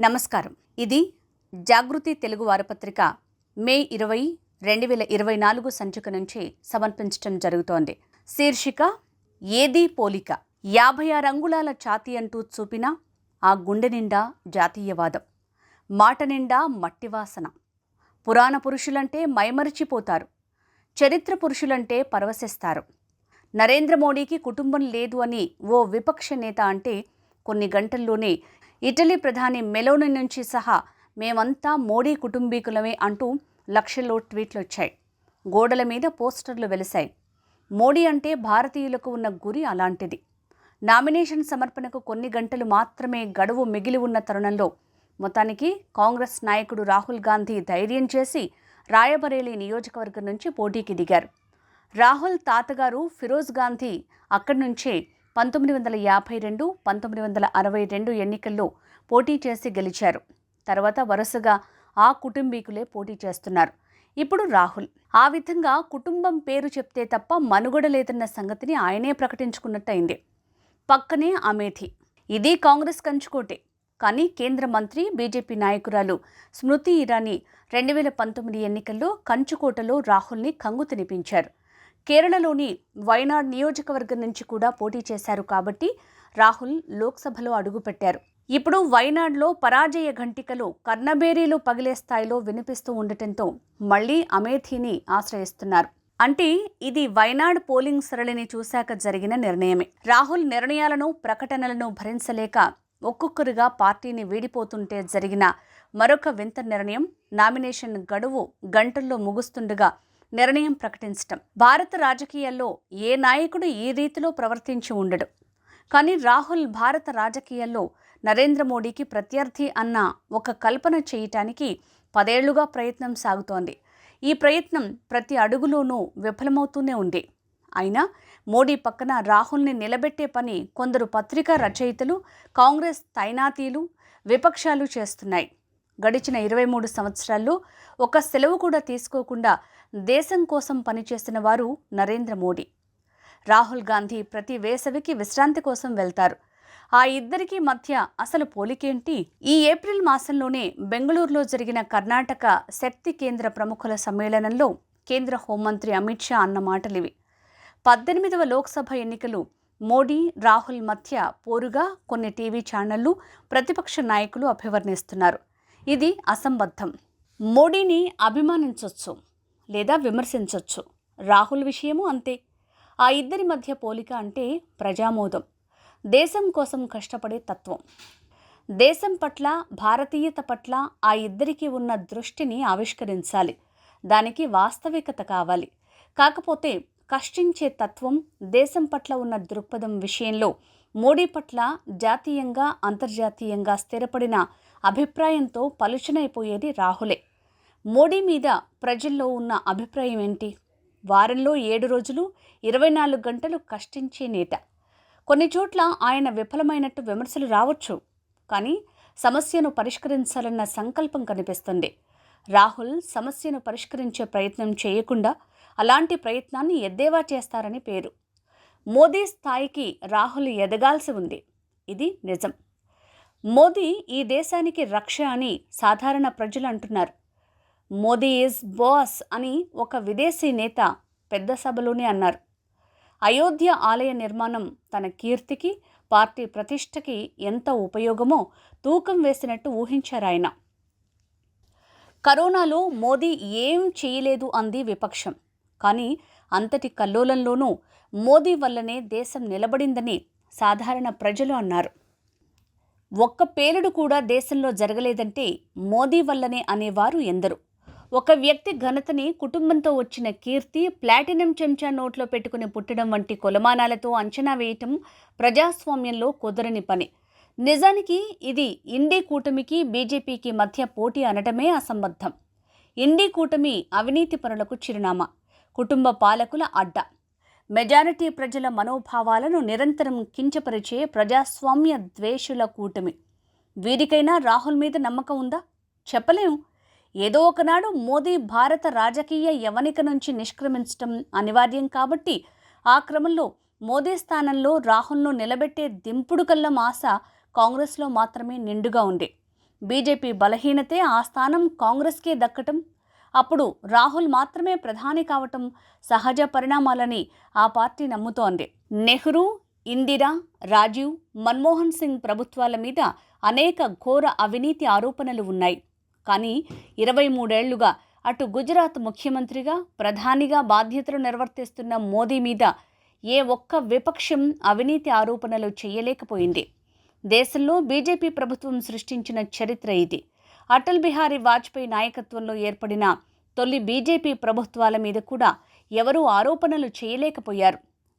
నమస్కారం. ఇది జాగృతి తెలుగు వారపత్రిక మే ఇరవై రెండు వేల ఇరవై నాలుగు సంచిక నుంచి సమర్పించడం జరుగుతోంది. శీర్షిక ఏది పోలిక? యాభై ఆరు అంగుళాల ఛాతీ అంటూ చూపిన ఆ గుండె నిండా జాతీయవాదం. మాట నిండా మట్టివాసన పురాణ పురుషులంటే మైమరిచిపోతారు. చరిత్ర పురుషులంటే పరవశిస్తారు. నరేంద్ర మోడీకి కుటుంబం లేదు అని ఓ విపక్ష నేత అంటే కొన్ని గంటల్లోనే ఇటలీ ప్రధాని మెలోని నుంచి సహా మేమంతా మోడీ కుటుంబీకులమే అంటూ లక్షల్లో ట్వీట్లు వచ్చాయి గోడల మీద పోస్టర్లు వెలిశాయి. మోడీ అంటే భారతీయులకు ఉన్న గురి అలాంటిది. నామినేషన్ సమర్పణకు కొన్ని గంటలు మాత్రమే గడువు మిగిలి ఉన్న తరుణంలో మొత్తానికి కాంగ్రెస్ నాయకుడు రాహుల్ గాంధీ ధైర్యం చేసి రాయబరేలీ నియోజకవర్గం నుంచి పోటీకి దిగారు. రాహుల్ తాతగారు ఫిరోజ్ గాంధీ అక్కడి నుంచే పంతొమ్మిది వందల యాభై రెండు పంతొమ్మిది వందల అరవై రెండు ఎన్నికల్లో పోటీ చేసి గెలిచారు. తర్వాత వరుసగా ఆ కుటుంబీకులే పోటీ చేస్తున్నారు. ఇప్పుడు రాహుల్. ఆ విధంగా కుటుంబం పేరు చెప్తే తప్ప మనుగడ లేదన్న సంగతిని ఆయనే ప్రకటించుకున్నట్టయింది. పక్కనే అమేథి ఇది కాంగ్రెస్ కంచుకోటే. కానీ కేంద్ర మంత్రి బీజేపీ నాయకురాలు స్మృతి ఇరానీ రెండు వేల పంతొమ్మిది ఎన్నికల్లో కంచుకోటలో రాహుల్ని కంగు తినిపించారు. కేరళలోని వైనాడ్ నియోజకవర్గం నుంచి కూడా పోటీ చేశారు కాబట్టి రాహుల్ లోక్సభలో అడుగుపెట్టారు. ఇప్పుడు వైనాడ్లో పరాజయ ఘంటికలు కర్ణబేరీలు పగిలే స్థాయిలో వినిపిస్తూ ఉండటంతో మళ్ళీ అమేథీని ఆశ్రయిస్తున్నారు. అంటే ఇది వైనాడ్ పోలింగ్ సరళిని చూశాక జరిగిన నిర్ణయమే. రాహుల్ నిర్ణయాలను ప్రకటనలను భరించలేక ఒక్కొక్కరుగా పార్టీని వీడిపోతుంటే జరిగిన మరొక వింత నిర్ణయం నామినేషన్ గడువు గంటల్లో ముగుస్తుండగా నిర్ణయం ప్రకటించటం. భారత రాజకీయాల్లో ఏ నాయకుడు ఈ రీతిలో ప్రవర్తించి ఉండడు. కానీ రాహుల్ భారత రాజకీయాల్లో నరేంద్ర మోడీకి ప్రత్యర్థి అన్న ఒక కల్పన చేయటానికి పదేళ్ళుగా ప్రయత్నం సాగుతోంది. ఈ ప్రయత్నం ప్రతి అడుగులోనూ విఫలమవుతూనే ఉంది. అయినా మోడీ పక్కన రాహుల్ని నిలబెట్టే పని కొందరు పత్రికా రచయితలు కాంగ్రెస్ తైనాతీలు విపక్షాలు చేస్తున్నాయి. గడిచిన ఇరవై మూడు సంవత్సరాల్లో ఒక సెలవు కూడా తీసుకోకుండా దేశం కోసం పనిచేసిన వారు నరేంద్ర మోడీ. రాహుల్ గాంధీ ప్రతి వేసవికి విశ్రాంతి కోసం వెళ్తారు. ఆ ఇద్దరికీ మధ్య అసలు పోలికేంటి? ఈ ఏప్రిల్ మాసంలోనే బెంగళూరులో జరిగిన కర్ణాటక శక్తి కేంద్ర ప్రముఖుల సమ్మేళనంలో కేంద్ర హోంమంత్రి అమిత్ షా అన్న మాటలివి. పద్దెనిమిదవ లోక్సభ ఎన్నికలు మోడీ రాహుల్ మధ్య పోరుగా కొన్ని టీవీ ఛానళ్ళు ప్రతిపక్ష నాయకులు అభివర్ణిస్తున్నారు. ఇది అసంబద్ధం. మోడీని అభిమానించవచ్చు లేదా విమర్శించవచ్చు రాహుల్ విషయము అంతే. ఆ ఇద్దరి మధ్య పోలిక అంటే ప్రజామోదం. దేశం కోసం కష్టపడే తత్వం. దేశం పట్ల భారతీయత పట్ల ఆ ఇద్దరికి ఉన్న దృష్టిని ఆవిష్కరించాలి. దానికి వాస్తవికత కావాలి. కాకపోతే కష్టించే తత్వం దేశం పట్ల ఉన్న దృక్పథం విషయంలో మోడీ పట్ల జాతీయంగా అంతర్జాతీయంగా స్థిరపడిన అభిప్రాయంతో పలుచనైపోయేది రాహులే. మోడీ మీద ప్రజల్లో ఉన్న అభిప్రాయం ఏంటి? వారంలో ఏడు రోజులు ఇరవై నాలుగు గంటలు కష్టించే నేత. కొన్ని చోట్ల ఆయన విఫలమైనట్టు విమర్శలు రావచ్చు. కానీ సమస్యను పరిష్కరించాలన్న సంకల్పం కనిపిస్తుంది. రాహుల్ సమస్యను పరిష్కరించే ప్రయత్నం చేయకుండా అలాంటి ప్రయత్నాన్ని ఎద్దేవా చేస్తారని పేరు. మోదీ స్థాయికి రాహుల్ ఎదగాల్సి ఉంది. ఇది నిజం. మోదీ ఈ దేశానికి రక్ష అని సాధారణ ప్రజలు అంటున్నారు. మోదీ ఈజ్ బాస్ అని ఒక విదేశీ నేత పెద్ద సభలోనే అన్నారు. అయోధ్య ఆలయ నిర్మాణం తన కీర్తికి పార్టీ ప్రతిష్టకి ఎంత ఉపయోగమో తూకం వేసినట్టు ఊహించారు ఆయన. కరోనాలో మోదీ ఏం చేయలేదు అంది విపక్షం. కానీ అంతటి కల్లోలంలోనూ మోదీ వల్లనే దేశం నిలబడిందని సాధారణ ప్రజలు అన్నారు. ఒక్క పేలుడు కూడా దేశంలో జరగలేదంటే మోదీ వల్లనే అనేవారు ఎందరు. ఒక వ్యక్తి ఘనతని కుటుంబంతో వచ్చిన కీర్తి ప్లాటినం చెంచా నోట్లో పెట్టుకుని పుట్టడం వంటి కొలమానాలతో అంచనా వేయటం ప్రజాస్వామ్యంలో కుదరని పని. నిజానికి ఇది ఇండీ కూటమికి బీజేపీకి మధ్య పోటీ అనటమే అసంబద్ధం. ఇండీ కూటమి అవినీతి పరులకు చిరునామా. కుటుంబ పాలకుల అడ్డ. మెజారిటీ ప్రజల మనోభావాలను నిరంతరం కించపరిచే ప్రజాస్వామ్య ద్వేషుల కూటమి. వీరికైనా రాహుల్ మీద నమ్మకం ఉందా? చెప్పలేము ఏదో ఒకనాడు మోదీ భారత రాజకీయ యవనిక నుంచి నిష్క్రమించడం అనివార్యం కాబట్టి ఆ క్రమంలో మోదీ స్థానంలో రాహుల్ను నిలబెట్టే దింపుడు కల్లం ఆశ కాంగ్రెస్లో మాత్రమే నిండుగా ఉంది. బీజేపీ బలహీనతే ఆ స్థానం కాంగ్రెస్కే దక్కటం అప్పుడు రాహుల్ మాత్రమే ప్రధాని కావటం సహజ పరిణామాలని ఆ పార్టీ నమ్ముతోంది. నెహ్రూ ఇందిరా రాజీవ్ మన్మోహన్ సింగ్ ప్రభుత్వాల మీద అనేక ఘోర అవినీతి ఆరోపణలు ఉన్నాయి. కానీ ఇరవై మూడేళ్ళుగా అటు గుజరాత్ ముఖ్యమంత్రిగా ప్రధానిగా బాధ్యతలు నిర్వర్తిస్తున్న మోదీ మీద ఏ ఒక్క విపక్షం అవినీతి ఆరోపణలు చేయలేకపోయింది. దేశంలో బీజేపీ ప్రభుత్వం సృష్టించిన చరిత్ర ఇది. అటల్ బిహారీ వాజ్పేయి నాయకత్వంలో ఏర్పడిన తొలి బీజేపీ ప్రభుత్వాల మీద కూడా ఎవరూ ఆరోపణలు చేయలేకపోయారు.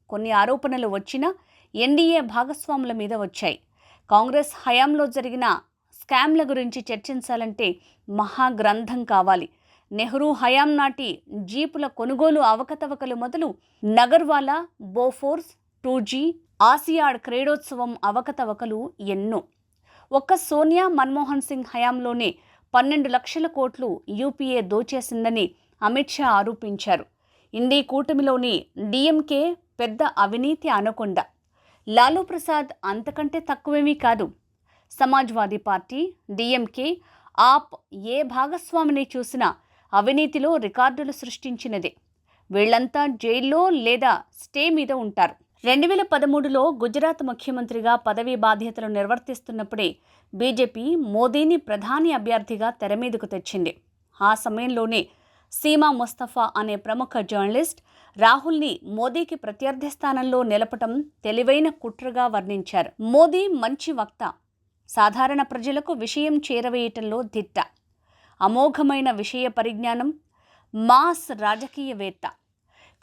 కొన్ని ఆరోపణలు వచ్చినా ఎన్డీఏ భాగస్వాముల మీద వచ్చాయి. కాంగ్రెస్ హయాంలో జరిగిన స్కామ్ల గురించి చర్చించాలంటే మహాగ్రంథం కావాలి. నెహ్రూ హయాం నాటి జీపుల కొనుగోలు అవకతవకలు మొదలు Nagarwala Bofors two G Asiad క్రీడోత్సవం అవకతవకలు ఎన్నో. ఒక్క సోనియా మన్మోహన్ సింగ్ హయాంలోనే పన్నెండు లక్షల కోట్లు యూపీఏ దోచేసిందని అమిత్ షా ఆరోపించారు. ఇండీ కూటమిలోని డీఎంకే పెద్ద అవినీతి అనకుండా. లాలూ ప్రసాద్ అంతకంటే తక్కువేమీ కాదు. సమాజ్వాదీ పార్టీ డిఎంకే ఆప్ ఏ భాగస్వామిని చూసినా అవినీతిలో రికార్డులు సృష్టించినదే. వీళ్ళంతా జైల్లో లేదా స్టే మీద ఉంటారు. రెండు వేల పదమూడులో గుజరాత్ ముఖ్యమంత్రిగా పదవీ బాధ్యతలు నిర్వర్తిస్తున్నప్పుడే బీజేపీ మోదీని ప్రధాని అభ్యర్థిగా తెరమీదకు తెచ్చింది. ఆ సమయంలోనే సీమా ముస్తఫా అనే ప్రముఖ జర్నలిస్ట్ రాహుల్ని మోదీకి ప్రత్యర్థి స్థానంలో నిలపటం తెలివైన కుట్రగా వర్ణించారు. మోదీ మంచి వక్త సాధారణ ప్రజలకు విషయం చేరవేయటంలో దిట్ట అమోఘమైన విషయ పరిజ్ఞానం మాస్ రాజకీయవేత్త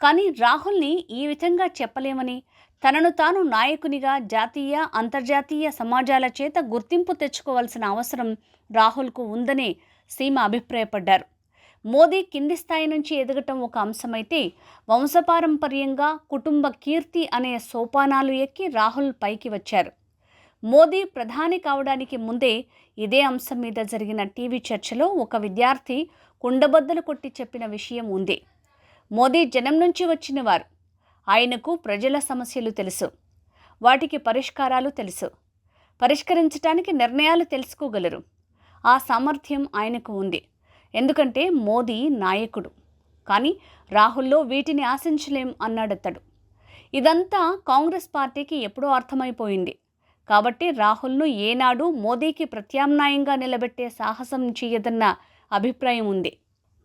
కానీ రాహుల్ని ఈ విధంగా చెప్పలేమని తనను తాను నాయకునిగా జాతీయ అంతర్జాతీయ సమాజాల చేత గుర్తింపు తెచ్చుకోవాల్సిన అవసరం రాహుల్కు ఉందని సీమ అభిప్రాయపడ్డారు. మోదీ కింది స్థాయి నుంచి ఎదగటం ఒక అంశమైతే వంశపారంపర్యంగా కుటుంబ కీర్తి అనే సోపానాలు ఎక్కి రాహుల్ పైకి వచ్చారు. మోదీ ప్రధాని కావడానికి ముందే ఇదే అంశం మీద జరిగిన టీవీ చర్చలో ఒక విద్యార్థి కుండబద్దలు కొట్టి చెప్పిన విషయం ఉంది. మోదీ జనం నుంచి వచ్చినవారు. ఆయనకు ప్రజల సమస్యలు తెలుసు. వాటికి పరిష్కారాలు తెలుసు. పరిష్కరించడానికి నిర్ణయాలు తెలుసుకోగలరు. ఆ సామర్థ్యం ఆయనకు ఉంది. ఎందుకంటే మోదీ నాయకుడు. కానీ రాహుల్లో వీటిని ఆశించలేం అన్నాడతడు. ఇదంతా కాంగ్రెస్ పార్టీకి ఎప్పుడో అర్థమైపోయింది. కాబట్టి రాహుల్ను ఏనాడు మోదీకి ప్రత్యామ్నాయంగా నిలబెట్టే సాహసం చేయదన్న అభిప్రాయం ఉంది.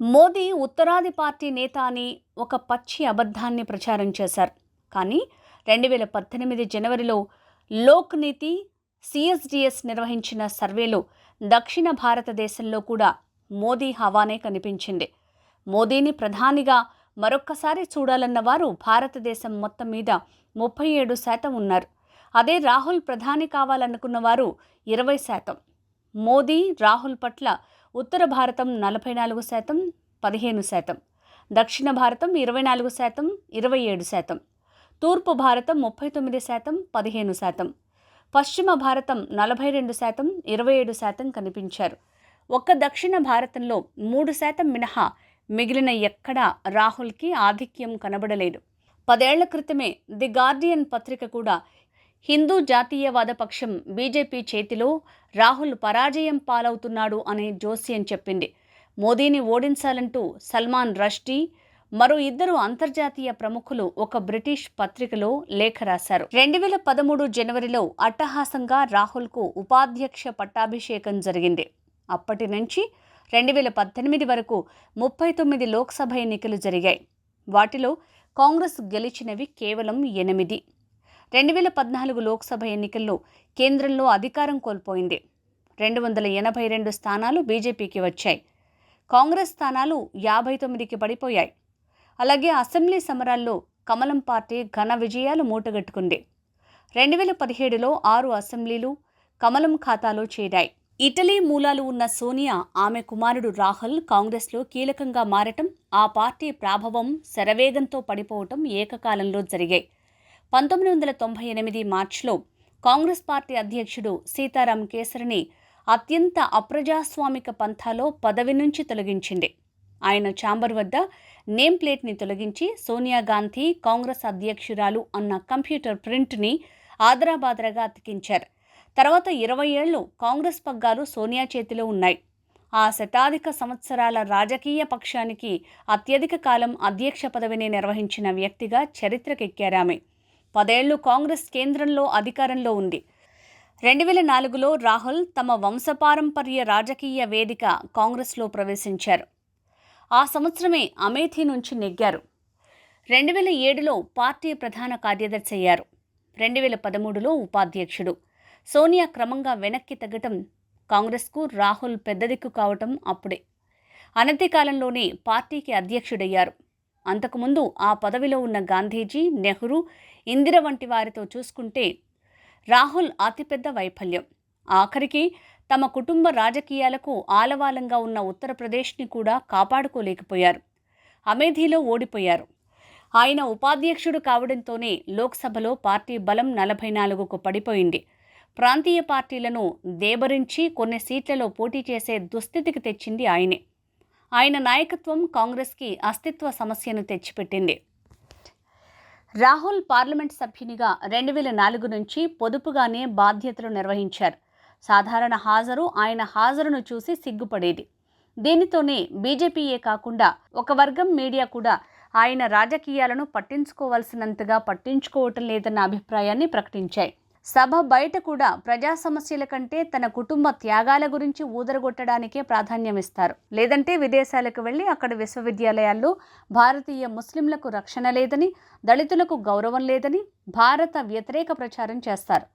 మోదీ ఉత్తరాది పార్టీ నేత అని ఒక పచ్చి అబద్ధాన్ని ప్రచారం చేశారు. కానీ రెండు వేల పద్దెనిమిది జనవరిలో లోక్ నీతి సిఎస్డిఎస్ నిర్వహించిన సర్వేలో దక్షిణ భారతదేశంలో కూడా మోదీ హవానే కనిపించింది. మోదీని ప్రధానిగా మరొక్కసారి చూడాలన్న వారు భారతదేశం మొత్తం మీద ముప్పై ఏడు శాతం ఉన్నారు. అదే రాహుల్ ప్రధాని కావాలనుకున్న వారు ఇరవై శాతం. మోదీ రాహుల్ పట్ల ఉత్తర భారతం నలభై నాలుగు శాతం పదిహేను శాతం. దక్షిణ భారతం ఇరవై నాలుగు శాతం ఇరవై ఏడు శాతం. తూర్పు భారతం ముప్పై తొమ్మిది శాతం పదిహేను శాతం. పశ్చిమ భారతం నలభై రెండు శాతం ఇరవై ఏడు శాతం కనిపించారు. ఒక్క దక్షిణ భారతంలో మూడు శాతం మినహా మిగిలిన ఎక్కడా రాహుల్కి ఆధిక్యం కనబడలేదు. పదేళ్ళ క్రితమే ది గార్డియన్ పత్రిక కూడా హిందూ జాతీయవాద పక్షం బీజేపీ చేతిలో రాహుల్ పరాజయం పాలవుతున్నాడు అనే జోస్యం చెప్పింది. మోదీని ఓడించాలంటూ సల్మాన్ రష్డీ మరో ఇద్దరు అంతర్జాతీయ ప్రముఖులు ఒక బ్రిటిష్ పత్రికలో లేఖ రాశారు. రెండు వేల పదమూడు జనవరిలో అట్టహాసంగా రాహుల్కు ఉపాధ్యక్ష పట్టాభిషేకం జరిగింది. అప్పటి నుంచి రెండు వేల పద్దెనిమిది వరకు ముప్పై తొమ్మిది లోక్సభ ఎన్నికలు జరిగాయి. వాటిలో కాంగ్రెస్ గెలిచినవి కేవలం ఎనిమిది. రెండు వేల పద్నాలుగు లోక్సభ ఎన్నికల్లో కేంద్రంలో అధికారం కోల్పోయింది. రెండు వందల ఎనభై రెండు స్థానాలు బీజేపీకి వచ్చాయి. కాంగ్రెస్ స్థానాలు యాభై తొమ్మిదికి పడిపోయాయి. అలాగే అసెంబ్లీ సమరాల్లో కమలం పార్టీ ఘన విజయాలు మూటగట్టుకుంది. రెండు వేల పదిహేడులో ఆరు అసెంబ్లీలు కమలం ఖాతాలో చేరాయి. ఇటలీ మూలాలు ఉన్న సోనియా ఆమె కుమారుడు రాహుల్ కాంగ్రెస్లో కీలకంగా మారటం ఆ పార్టీ ప్రాభవం శరవేగంతో పడిపోవటం ఏకకాలంలో జరిగాయి. పంతొమ్మిది వందల తొంభై ఎనిమిది మార్చిలో కాంగ్రెస్ పార్టీ అధ్యక్షుడు సీతారాం కేసరిని అత్యంత అప్రజాస్వామిక పంథాలో పదవి నుంచి తొలగించింది. ఆయన ఛాంబర్ వద్ద నేమ్ ప్లేట్ని తొలగించి సోనియా గాంధీ కాంగ్రెస్ అధ్యక్షురాలు అన్న కంప్యూటర్ ప్రింట్ని ఆదరాబాదరగా అతికించారు. తర్వాత ఇరవై ఏళ్ళు కాంగ్రెస్ పగ్గాలు సోనియా చేతిలో ఉన్నాయి. ఆ శతాధిక సంవత్సరాల రాజకీయ పక్షానికి అత్యధిక కాలం అధ్యక్ష పదవిని నిర్వహించిన వ్యక్తిగా చరిత్రకెక్కారామె. పదేళ్ళు కాంగ్రెస్ కేంద్రంలో అధికారంలో ఉంది. రెండు వేల నాలుగులో రాహుల్ తమ వంశపారంపర్య రాజకీయ వేదిక కాంగ్రెస్లో ప్రవేశించారు. ఆ సంవత్సరమే అమేథీ నుంచి నెగ్గారు. రెండు వేల ఏడులో పార్టీ ప్రధాన కార్యదర్శి అయ్యారు. రెండు వేల పదమూడులో ఉపాధ్యక్షుడు. సోనియా క్రమంగా వెనక్కి తగ్గటం కాంగ్రెస్కు రాహుల్ పెద్ద దిక్కు కావటం అప్పుడే. అనతి కాలంలోనే పార్టీకి అధ్యక్షుడయ్యారు. అంతకుముందు ఆ పదవిలో ఉన్న గాంధీజీ నెహ్రూ ఇందిర వంటి వారితో చూసుకుంటే రాహుల్ అతిపెద్ద వైఫల్యం. ఆఖరికి తమ కుటుంబ రాజకీయాలకు ఆలవాలంగా ఉన్న ఉత్తరప్రదేశ్ని కూడా కాపాడుకోలేకపోయారు. అమేధీలో ఓడిపోయారు. ఆయన ఉపాధ్యక్షుడు కావడంతోనే లోక్సభలో పార్టీ బలం నలభై నాలుగుకు పడిపోయింది. ప్రాంతీయ పార్టీలను దేబరించి కొన్ని సీట్లలో పోటీ చేసే దుస్థితికి తెచ్చింది ఆయనే. ఆయన నాయకత్వం కాంగ్రెస్కి అస్తిత్వ సమస్యను తెచ్చిపెట్టింది. రాహుల్ పార్లమెంట్ సభ్యునిగా రెండు వేల నాలుగు నుంచి పొదుపుగానే బాధ్యతలు నిర్వహించారు. సాధారణ హాజరు ఆయన హాజరును చూసి సిగ్గుపడేది. దీనితోనే బీజేపీయే కాకుండా ఒక వర్గం మీడియా కూడా ఆయన రాజకీయాలను పట్టించుకోవాల్సినంతగా పట్టించుకోవటం లేదన్న అభిప్రాయాన్ని ప్రకటించాయి. సభ బయట కూడా ప్రజా సమస్యల కంటే తన కుటుంబ త్యాగాల గురించి ఊదరగొట్టడానికే ప్రాధాన్యమిస్తారు. లేదంటే విదేశాలకు వెళ్ళి అక్కడ విశ్వవిద్యాలయాల్లో భారతీయ ముస్లింలకు రక్షణ లేదని దళితులకు గౌరవం లేదని భారత వ్యతిరేక ప్రచారం చేస్తారు.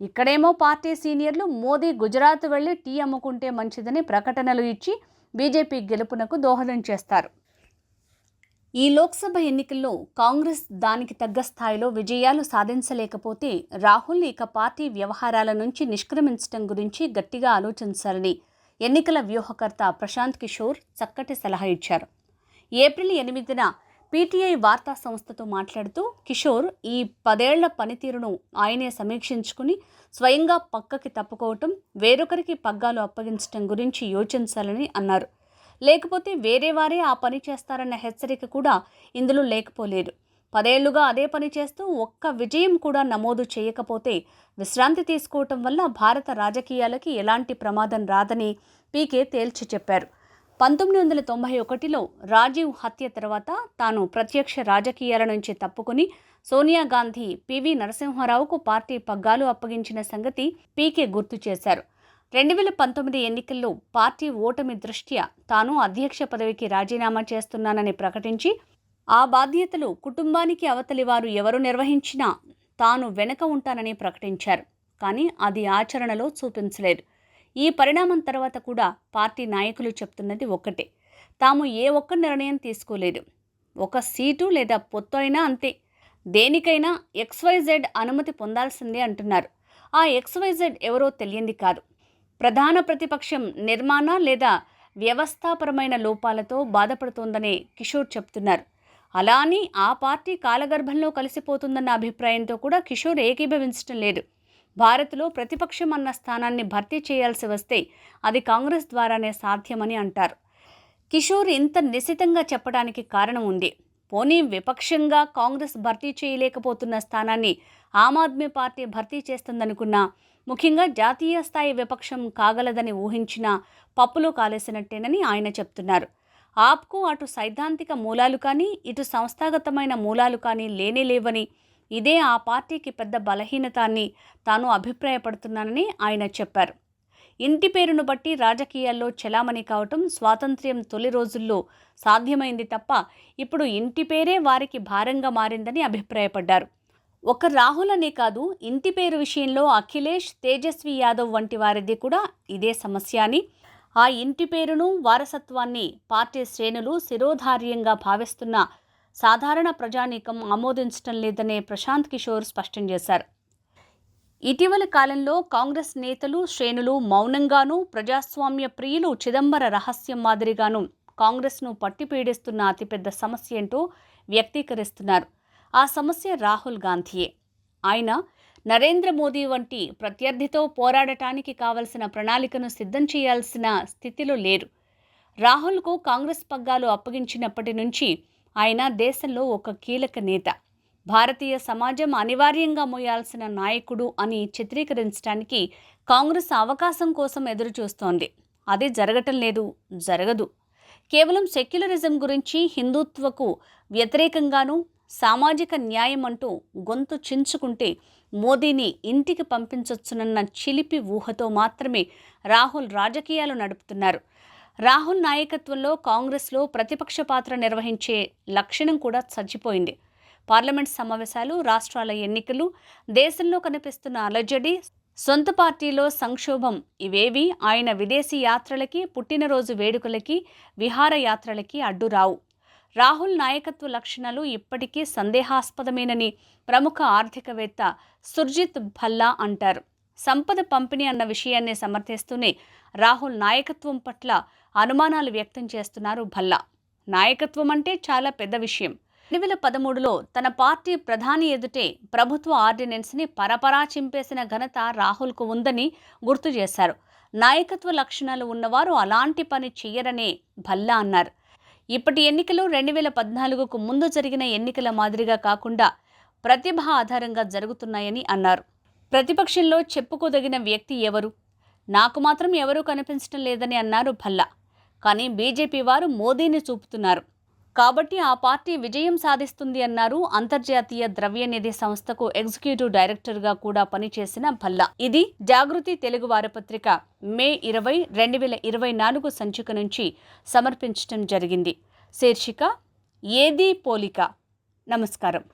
ఇక్కడేమో పార్టీ సీనియర్లు మోదీ గుజరాత్ వెళ్ళి టీ అమ్ముకుంటే మంచిదని ప్రకటనలు ఇచ్చి బీజేపీ గెలుపునకు దోహదం చేస్తారు. ఈ లోక్సభ ఎన్నికల్లో కాంగ్రెస్ దానికి తగ్గ స్థాయిలో విజయాలు సాధించలేకపోతే రాహుల్ ఇక పార్టీ వ్యవహారాల నుంచి నిష్క్రమించడం గురించి గట్టిగా ఆలోచించాలని ఎన్నికల వ్యూహకర్త ప్రశాంత్ కిషోర్ చక్కటి సలహా ఇచ్చారు. ఏప్రిల్ ఎనిమిదిన పీటీఐ వార్తా సంస్థతో మాట్లాడుతూ కిషోర్ ఈ పదేళ్ళ పనితీరును ఆయనే సమీక్షించుకుని స్వయంగా పక్కకి తప్పుకోవటం వేరొకరికి పగ్గాలు అప్పగించడం గురించి యోచించాలని అన్నారు. లేకపోతే వేరే వారే ఆ పని చేస్తారన్న హెచ్చరిక కూడా ఇందులో లేకపోలేదు. పదేళ్ళుగా అదే పని చేస్తూ ఒక్క విజయం కూడా నమోదు చేయకపోతే విశ్రాంతి తీసుకోవటం వల్ల భారత రాజకీయాలకి ఎలాంటి ప్రమాదం రాదని పీకే తేల్చి చెప్పారు. పంతొమ్మిది వందల తొంభై ఒకటిలో రాజీవ్ హత్య తర్వాత తాను ప్రత్యక్ష రాజకీయాల నుంచి తప్పుకుని సోనియా గాంధీ పివి నరసింహారావుకు పార్టీ పగ్గాలు అప్పగించిన సంగతి పీకే గుర్తు చేశారు. రెండు వేల పంతొమ్మిది ఎన్నికల్లో పార్టీ ఓటమి దృష్ట్యా తాను అధ్యక్ష పదవికి రాజీనామా చేస్తున్నానని ప్రకటించి ఆ బాధ్యతలు కుటుంబానికి అవతలి వారు ఎవరు నిర్వహించినా తాను వెనక ఉంటానని ప్రకటించారు. కానీ అది ఆచరణలో చూపించలేదు. ఈ పరిణామం తర్వాత కూడా పార్టీ నాయకులు చెప్తున్నది ఒక్కటే. తాము ఏ ఒక్క నిర్ణయం తీసుకోలేదు. ఒక సీటు లేదా పొత్తు అయినా అంతే. దేనికైనా ఎక్స్వైజెడ్ అనుమతి పొందాల్సిందే అంటున్నారు. ఆ ఎక్స్వైజెడ్ ఎవరో తెలియంది కాదు. ప్రధాన ప్రతిపక్షం నిర్మాణ లేదా వ్యవస్థాపరమైన లోపాలతో బాధపడుతోందని కిషోర్ చెప్తున్నారు. అలా అని ఆ పార్టీ కాలగర్భంలో కలిసిపోతుందన్న అభిప్రాయంతో కూడా కిషోర్ ఏకీభవించడం లేదు. భారత్లో ప్రతిపక్షం అన్న స్థానాన్ని భర్తీ చేయాల్సి వస్తే అది కాంగ్రెస్ ద్వారానే సాధ్యమని అంటారు. కిషోర్ ఇంత నిశితంగా చెప్పడానికి కారణం ఉంది. పోనీ విపక్షంగా కాంగ్రెస్ భర్తీ చేయలేకపోతున్న స్థానాన్ని ఆమ్ ఆద్మీ పార్టీ భర్తీ చేస్తుందనుకున్నా ముఖ్యంగా జాతీయ స్థాయి విపక్షం కాగలదని ఊహించిన పప్పులో కాలేసినట్టేనని ఆయన చెప్తున్నారు. ఆప్కు అటు సైద్ధాంతిక మూలాలు కానీ ఇటు సంస్థాగతమైన మూలాలు కానీ లేనే లేవని ఇదే ఆ పార్టీకి పెద్ద బలహీనత అని తాను అభిప్రాయపడుతున్నానని ఆయన చెప్పారు. ఇంటి పేరును బట్టి రాజకీయాల్లో చెలామణి కావటం స్వాతంత్ర్యం తొలి రోజుల్లో సాధ్యమైంది తప్ప ఇప్పుడు ఇంటి పేరే వారికి భారంగా మారిందని అభిప్రాయపడ్డారు. ఒక రాహుల్ అనే కాదు ఇంటి పేరు విషయంలో అఖిలేష్ తేజస్వి యాదవ్ వంటి వారిది కూడా ఇదే సమస్య అని ఆ ఇంటి పేరును వారసత్వాన్ని పార్టీ శ్రేణులు శిరోధార్యంగా భావిస్తున్న సాధారణ ప్రజానీకం ఆమోదించటం లేదనే ప్రశాంత్ కిషోర్ స్పష్టం చేశారు. ఇటీవల కాలంలో కాంగ్రెస్ నేతలు శ్రేణులు మౌనంగానూ ప్రజాస్వామ్య ప్రియులు చిదంబర రహస్యం మాదిరిగాను కాంగ్రెస్ను పట్టిపీడిస్తున్న అతిపెద్ద సమస్య ఏంటో వ్యక్తీకరిస్తున్నారు. ఆ సమస్య రాహుల్ గాంధీయే. ఆయన నరేంద్ర మోదీ వంటి ప్రత్యర్థితో పోరాడటానికి కావలసిన ప్రణాళికను సిద్ధం చేయాల్సిన స్థితిలో లేరు. రాహుల్కు కాంగ్రెస్ పగ్గాలు అప్పగించినప్పటి నుంచి ఆయన దేశంలో ఒక కీలక నేత. భారతీయ సమాజం అనివార్యంగా మోయాల్సిన నాయకుడు అని చిత్రీకరించడానికి కాంగ్రెస్ అవకాశం కోసం ఎదురు చూస్తోంది అది జరగటం లేదు జరగదు. కేవలం సెక్యులరిజం గురించి హిందుత్వకు వ్యతిరేకంగానూ సామాజిక న్యాయం అంటూ గొంతు చించుకుంటే మోదీని ఇంటికి పంపించొచ్చునన్న చిలిపి ఊహతో మాత్రమే రాహుల్ రాజకీయాలు నడుపుతున్నారు. రాహుల్ నాయకత్వంలో కాంగ్రెస్లో ప్రతిపక్ష పాత్ర నిర్వహించే లక్షణం కూడా చచ్చిపోయింది. పార్లమెంట్ సమావేశాలు రాష్ట్రాల ఎన్నికలు దేశంలో కనిపిస్తున్న అలజడి సొంత పార్టీలో సంక్షోభం ఇవేవి ఆయన విదేశీ యాత్రలకి పుట్టినరోజు వేడుకలకి విహారయాత్రలకి అడ్డురావు. రాహుల్ నాయకత్వ లక్షణాలు ఇప్పటికీ సందేహాస్పదమేనని ప్రముఖ ఆర్థికవేత్త సుర్జిత్ భల్లా అంటారు. సంపద పంపిణీ అన్న విషయాన్ని సమర్థిస్తూనే రాహుల్ నాయకత్వం పట్ల అనుమానాలు వ్యక్తం చేస్తున్నారు భల్లా. నాయకత్వం అంటే చాలా పెద్ద విషయం. రెండు వేల పదమూడులో తన పార్టీ ప్రధాని ఎదుటే ప్రభుత్వ ఆర్డినెన్స్ని పరపరా చింపేసిన ఘనత రాహుల్కు ఉందని గుర్తు చేశారు. నాయకత్వ లక్షణాలు ఉన్నవారు అలాంటి పని చెయ్యరనే భల్లా అన్నారు. ఇప్పటి ఎన్నికలు రెండు వేల పద్నాలుగుకు ముందు జరిగిన ఎన్నికల మాదిరిగా కాకుండా ప్రతిభ ఆధారంగా జరుగుతున్నాయని అన్నారు. ప్రతిపక్షంలో చెప్పుకోదగిన వ్యక్తి ఎవరు? నాకు మాత్రం ఎవరూ కనిపించడం లేదని అన్నారు భల్లా. కానీ బీజేపీ వారు మోదీని చూపుతున్నారు. కాబట్టి ఆ పార్టీ విజయం సాధిస్తుంది అన్నారు. అంతర్జాతీయ ద్రవ్యనిధి సంస్థకు ఎగ్జిక్యూటివ్ డైరెక్టర్గా కూడా పనిచేసిన భల్లా. ఇది జాగృతి తెలుగు వారపత్రిక మే ఇరవై రెండు వేల ఇరవై నాలుగు సంచిక నుంచి సమర్పించడం జరిగింది. శీర్షిక ఏది పోలిక? నమస్కారం.